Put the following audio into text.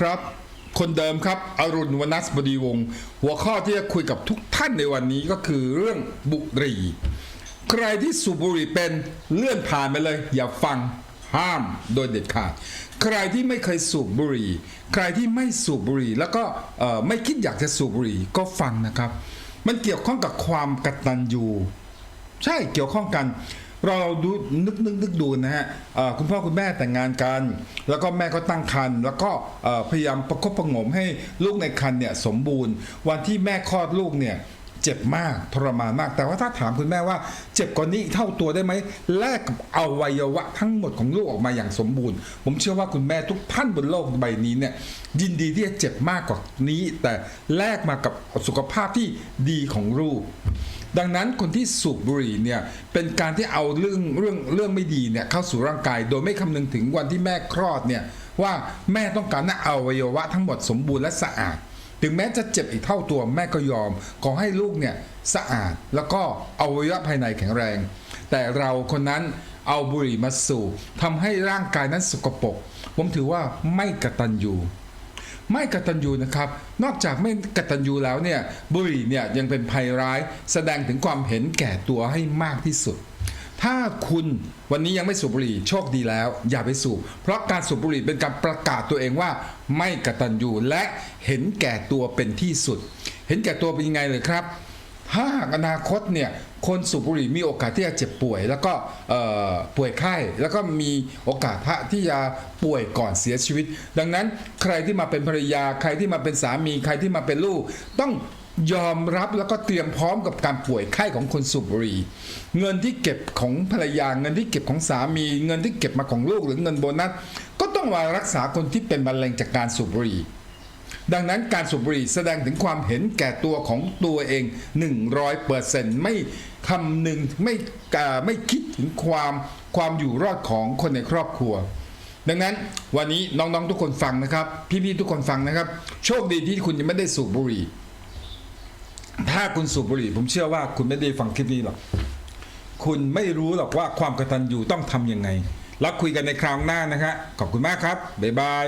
ครับ คนเดิมครับ อรุณวนัสบดีวงศ์หัวข้อที่จะคุยกับทุกท่านในวันนี้ก็คือเรื่องบุหรี่ ใครที่สูบบุหรี่เป็นเลื่อนผ่านไปเลย อย่าฟังห้ามโดยเด็ดขาด ใครที่ไม่เคยสูบบุหรี่ ใครที่ไม่สูบบุหรี่ แล้วก็ไม่คิดอยากจะสูบบุหรี่ก็ฟังนะครับ มันเกี่ยวข้องกับความกตัญญูใช่เกี่ยวข้องกัน เราดูนึกนึกนึกดูนะฮะคุณพ่อคุณแม่แต่งงานกัน แล้วก็แม่ก็ตั้งครรภ์แล้วก็พยายามประคบประงมให้ลูกในครรภ์เนี่ยสมบูรณ์ วันที่แม่คลอดลูกเนี่ยเจ็บมากทรมานมาก แต่ว่าถ้าถามคุณแม่ว่า เจ็บกว่านี้เท่าตัวได้ไหมแลกกับอวัยวะทั้งหมดของลูกออกมาอย่างสมบูรณ์ ผมเชื่อว่าคุณแม่ทุกท่านบนโลกใบนี้เนี่ยยินดีที่จะเจ็บมากกว่านี้ แต่แลกมากับสุขภาพที่ดีของลูก ดังนั้นคนที่สูบบุหรี่เนี่ยเป็นการที่เอาเรื่องเรื่องเรื่องไม่ดีเนี่ยเข้าสู่ร่างกาย โดยไม่คำนึงถึงวันที่แม่คลอดเนี่ยว่าแม่ต้องการให้อวัยวะทั้งหมดสมบูรณ์และสะอาด ถึงแม้จะเจ็บอีกเท่าตัวแม่ก็ยอม ขอให้ลูกเนี่ยสะอาดแล้วก็อวัยวะภายในแข็งแรง แต่เราคนนั้นเอาบุหรี่มาสูบทำให้ร่างกายนั้นสกปรกผมถือว่าไม่กระตัญญู ไม่กตัญญูนะครับ นอกจากไม่กตัญญูแล้วเนี่ยบุหรี่เนี่ยยังเป็นภัยร้ายแสดงถึงความเห็นแก่ตัวให้มากที่สุด ถ้าคุณวันนี้ยังไม่สูบบุหรี่โชคดีแล้ว อย่าไปสูบเพราะการสูบบุหรี่เป็นการประกาศตัวเองว่า ไม่กตัญญูและเห็นแก่ตัวเป็นที่สุด เห็นแก่ตัวเป็นยังไงเลยครับ หาอนาคตเนี่ยคนสูบบุหรี่มีโอกาสที่จะเจ็บป่วย แล้วก็ป่วยไข้แล้วก็มีโอกาสที่จะป่วยก่อนเสียชีวิต ดังนั้นใครที่มาเป็นภรรยา ใครที่มาเป็นสามี ใครที่มาเป็นลูก ต้องยอมรับแล้วก็เตรียมพร้อมกับการป่วยไข้ของคนสูบบุหรี่ เงินที่เก็บของภรรยา เงินที่เก็บของสามี เงินที่เก็บมาของลูกหรือเงินโบนัสก็ต้องมารักษาคนที่เป็นมะเร็งจากการสูบบุหรี่ ดังนั้นการสูบบุหรี่แสดงถึงความเห็นแก่ตัวของตัวเอง 100เปอร์เซ็นต์ไม่คำหนึ่งไม่ไม่คิดถึงความความอยู่รอดของคนในครอบครัว ดังนั้นวันนี้น้องๆทุกคนฟังนะครับ พี่ๆทุกคนฟังนะครับ โชคดีที่คุณยังไม่ได้สูบบุหรี่ ถ้าคุณสูบบุหรี่ ผมเชื่อว่าคุณไม่ได้ฟังคลิปนี้หรอกคุณไม่รู้หรอกว่าความกระตัญญูต้องทำยังไง แล้วคุยกันในคราวหน้านะครับขอบคุณมากครับบ๊ายบาย